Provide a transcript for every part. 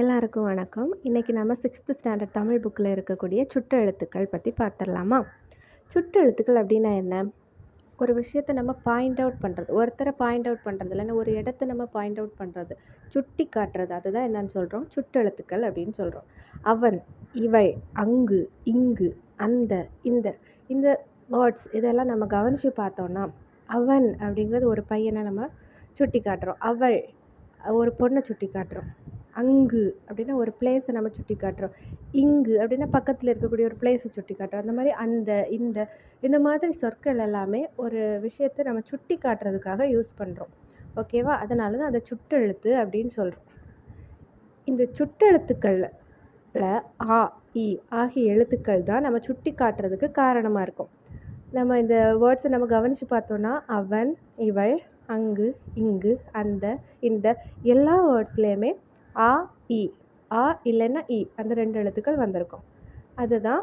எல்லாருக்கும் வணக்கம். இன்றைக்கி நம்ம சிக்ஸ்த்து ஸ்டாண்டர்ட் தமிழ் புக்கில் இருக்கக்கூடிய சுட்டெழுத்துக்கள் பற்றி பார்த்துடலாமா சுட்டெழுத்துக்கள் அப்படின்னா என்ன? ஒரு விஷயத்தை நம்ம பாயிண்ட் அவுட் பண்ணுறது ஒருத்தரை பாயிண்ட் அவுட் பண்ணுறது இல்லைன்னா ஒரு இடத்த நம்ம பாயிண்ட் அவுட் பண்ணுறது சுட்டி காட்டுறது அதுதான் என்னன்னு சொல்கிறோம் சுட்டெழுத்துக்கள் அப்படின்னு சொல்கிறோம் அவன் இவள் அங்கு இங்கு அந்த இந்த இந்த வேர்ட்ஸ் இதெல்லாம் நம்ம கவனித்து பார்த்தோன்னா அவன் அப்படிங்கிறது ஒரு பையனை நம்ம சுட்டி காட்டுறோம். அவள் ஒரு பொண்ணை சுட்டி காட்டுறோம். அங்கு அப்படின்னா ஒரு பிளேஸை நம்ம சுட்டி காட்டுறோம் இங்கு அப்படின்னா பக்கத்தில் இருக்கக்கூடிய ஒரு பிளேஸை சுட்டி காட்டுறோம் அந்த மாதிரி அந்த இந்த இந்த மாதிரி சொற்கள் எல்லாமே ஒரு விஷயத்தை நம்ம சுட்டி காட்டுறதுக்காக யூஸ் பண்ணுறோம் ஓகேவா அதனால தான் அதை சுட்டெழுத்து அப்படின்னு சொல்கிறோம் இந்த சுட்டெழுத்துக்களில் ஆ இ ஆகிய எழுத்துக்கள் தான் நம்ம சுட்டி காட்டுறதுக்கு காரணமாக இருக்கும். நம்ம இந்த வேர்ட்ஸை நம்ம கவனித்து பார்த்தோன்னா அவன் இவள் அங்கு இங்கு அந்த இந்த எல்லா வேர்ட்ஸ்லேயுமே ஆ இ. ஆ இல்லைன்னா இ. அந்த ரெண்டு எழுத்துக்கள் வந்திருக்கும். அதுதான்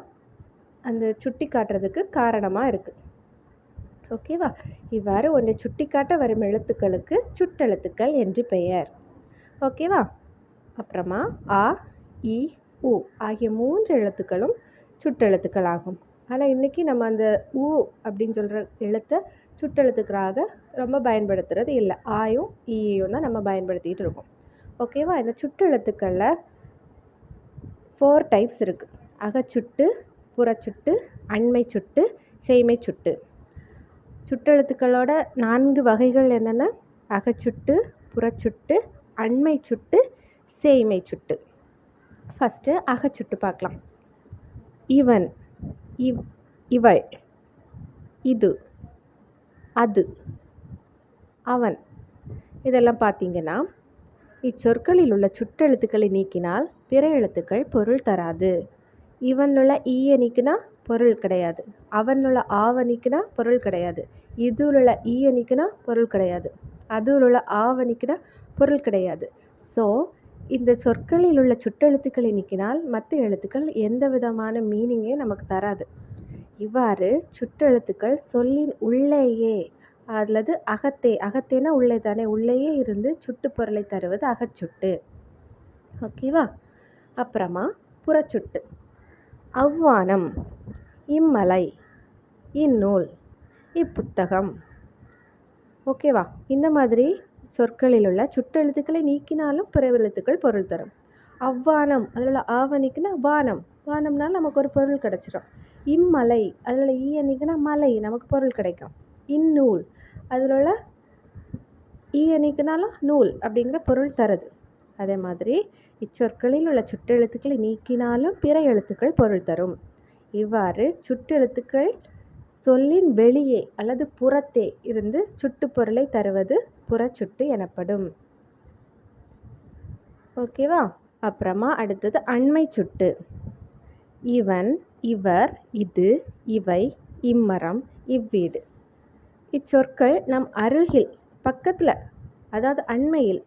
அந்த சுட்டி காட்டுறதுக்கு காரணமாக இருக்குது ஓகேவா இவ்வாறு ஒன்றை சுட்டி காட்ட வரும் எழுத்துக்களுக்கு சுட்டெழுத்துக்கள் என்று பெயர். ஓகேவா அப்புறமா ஆ இ உ ஆகிய மூன்று எழுத்துக்களும் சுட்டெழுத்துக்கள் ஆகும் ஆனால் இன்றைக்கி நம்ம அந்த உ அப்படின்னு சொல்கிற எழுத்தை சுட்டெழுத்துக்களாக ரொம்ப பயன்படுத்துகிறது இல்லை. ஆயும் ஈயும் தான் நம்ம பயன்படுத்திகிட்டு இருக்கோம். ஓகேவா? இந்த சுட்டெழுத்துக்களில் ஃபோர் டைப்ஸ் இருக்குது அகச்சுட்டு புறச்சுட்டு அண்மை சுட்டு செய்மை சுட்டு சுட்டெழுத்துக்களோட நான்கு வகைகள் என்னென்ன? அகச்சுட்டு புறச்சுட்டு அண்மை சுட்டு சேய்மை சுட்டு ஃபஸ்ட்டு அகச்சுட்டு பார்க்கலாம். இவன் இவ் இவள் இது அது அவன். இதெல்லாம் பார்த்தீங்கன்னா இச்சொற்களில் உள்ள சுட்டெழுத்துக்களை நீக்கினால் பிற எழுத்துக்கள் பொருள் தராது. இவனுள்ள ஈய நீக்கினா பொருள் கிடையாது. அவனுள்ள ஆவ நீக்கினா பொருள் கிடையாது. இதுல ஈய நீக்கினா பொருள் கிடையாது. அதுல ஆவ நீக்கினா பொருள் கிடையாது. ஸோ இந்த சொற்களில் உள்ள சுட்டெழுத்துக்களை நீக்கினால் மற்ற எழுத்துக்கள் எந்த விதமான மீனிங்கே நமக்கு தராது. இவ்வாறு சுட்டெழுத்துக்கள் சொல்லின் உள்ளேயே அல்லது அகத்தே அகத்தேனா உள்ளே தானே உள்ளேயே இருந்து சுட்டு பொருளை தருவது அகச்சுட்டு. ஓகேவா அப்புறமா புறச்சுட்டு. அவ்வானம் இம்மலை இந்நூல் இப்புத்தகம். ஓகேவா இந்த மாதிரி சொற்களில் உள்ள சுட்டெழுத்துக்களை நீக்கினாலும் பிற எழுத்துக்கள் பொருள் தரும். அவ்வானம் அதில் உள்ள ஆவணிக்குன்னா வானம். வானம்னால நமக்கு ஒரு பொருள் கிடச்சிரும். இம்மலை அதில் ஈய நீக்கினா மலை நமக்கு பொருள் கிடைக்கும். இந்நூல் அதில் உள்ள ஈய e நீக்கினாலும் நூல் அப்படிங்கிற பொருள் தருது. அதே மாதிரி இச்சொற்களில் உள்ள சுட்டெழுத்துக்களை நீக்கினாலும் பிற எழுத்துக்கள் பொருள் தரும். இவ்வாறு சுட்டெழுத்துக்கள் சொல்லின் வெளியே அல்லது புறத்தே இருந்து சுட்டு பொருளை தருவது புறச்சுட்டு எனப்படும். ஓகேவா அப்புறமா அடுத்தது அண்மை சுட்டு. இவன் இவர் இது இவை இம்மரம் இவ்வீடு. இச்சொற்கள் நம் அருகில் பக்கத்தில் அதாவது அண்மையில்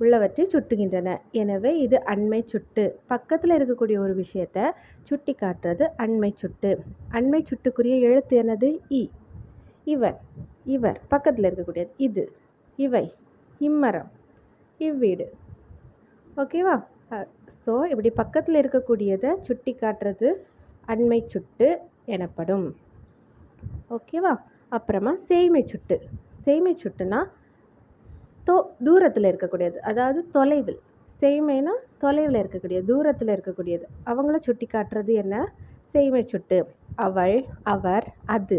உள்ளவற்றை சுட்டுகின்றன. எனவே இது அண்மை சுட்டு. பக்கத்தில் இருக்கக்கூடிய ஒரு விஷயத்தை சுட்டி காட்டுறது அண்மை சுட்டு. அண்மை சுட்டுக்குரிய எழுத்து என்னது? இ. இவன் இவர். பக்கத்தில் இருக்கக்கூடியது. இது. இவை. இம்மரம். இவ்வீடு. ஓகேவா ஸோ இப்படி பக்கத்தில் இருக்கக்கூடியதை சுட்டி காட்டுறது அண்மை சுட்டு எனப்படும். ஓகேவா அப்புறமா சேமை சுட்டு. சேமை சுட்டுனா தோ தூரத்தில் இருக்கக்கூடியது. அதாவது தொலைவில். சேமைனா தொலைவில் இருக்கக்கூடிய தூரத்தில் இருக்கக்கூடியது. அவங்கள சுட்டி காட்டுறது என்ன? சேமை சுட்டு. அவள் அவர் அது.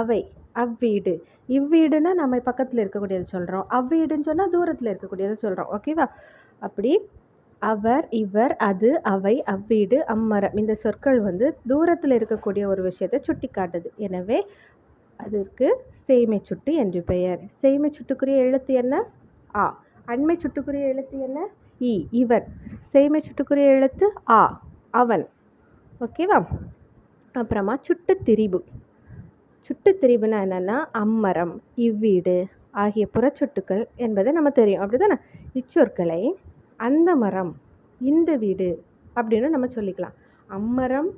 அவை அவ்வீடு. இவ்வீடுன்னா நம்ம பக்கத்தில் இருக்கக்கூடியது சொல்கிறோம் அவ்வீடுன்னு சொன்னால் தூரத்தில் இருக்கக்கூடியது சொல்கிறோம் ஓகேவா அப்படி அவர் இவர் அது அவை அவ்வீடு அம்மரம். இந்த சொற்கள் வந்து தூரத்தில் இருக்கக்கூடிய ஒரு விஷயத்தை சுட்டி காட்டுது. எனவே அதற்கு செய்மை சுட்டு என்று பெயர். சேமை சுட்டுக்குரிய எழுத்து என்ன? ஆ. அண்மை சுட்டுக்குரிய எழுத்து என்ன? இ. இவன். சேமை சுட்டுக்குரிய எழுத்து ஆ. அவன். ஓகேவா? அப்புறமா சுட்டு திரிபு. சுட்டு திரிபுனா என்னென்னா அம்மரம் இவ்வீடு ஆகிய புறச்சொட்டுக்கள் என்பதை நம்ம தெரியும். அப்படி தானே இச்சொற்களை அந்த மரம் இந்த வீடு அப்படின்னு நம்ம சொல்லிக்கலாம். அம்மரம்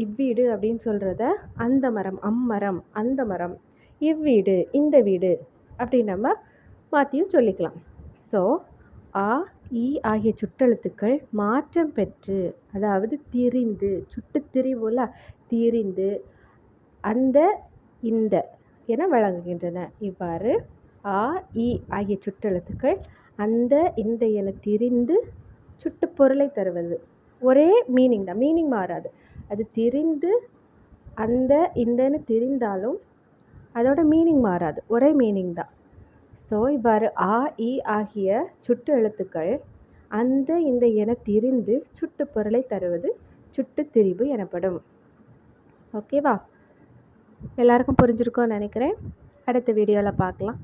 இவ்வீடு அப்படின்னு சொல்கிறத அந்த மரம் அம்மரம் அந்த மரம் இவ்வீடு இந்த வீடு அப்படின்னு நம்ம மாற்றியும் சொல்லிக்கலாம். ஸோ ஆ இ ஆகிய சுட்டெழுத்துக்கள் மாற்றம் பெற்று அதாவது திரிந்து சுட்டு திரிவுல திரிந்து அந்த இந்த என வழங்குகின்றன. இவ்வாறு ஆ இ ஆகிய சுட்டெழுத்துக்கள் அந்த இந்த என திரிந்து சுட்டு பொருளை தருவது. ஒரே மீனிங் தான். மீனிங் மாறாது. அது திரிந்து அந்த இந்தன்னு திரிந்தாலும் அதோட மீனிங் மாறாது. ஒரே மீனிங் தான். ஸோ இவ்வாறு ஆ இ ஆகிய சுட்டு எழுத்துக்கள் அந்த இந்த என திரிந்து சுட்டு பொருளை தருவது சுட்டு திரிபு எனப்படும். ஓகேவா எல்லாருக்கும் புரிஞ்சிருக்கோன்னு நினைக்கிறேன். அடுத்த வீடியோவில் பார்க்கலாம்.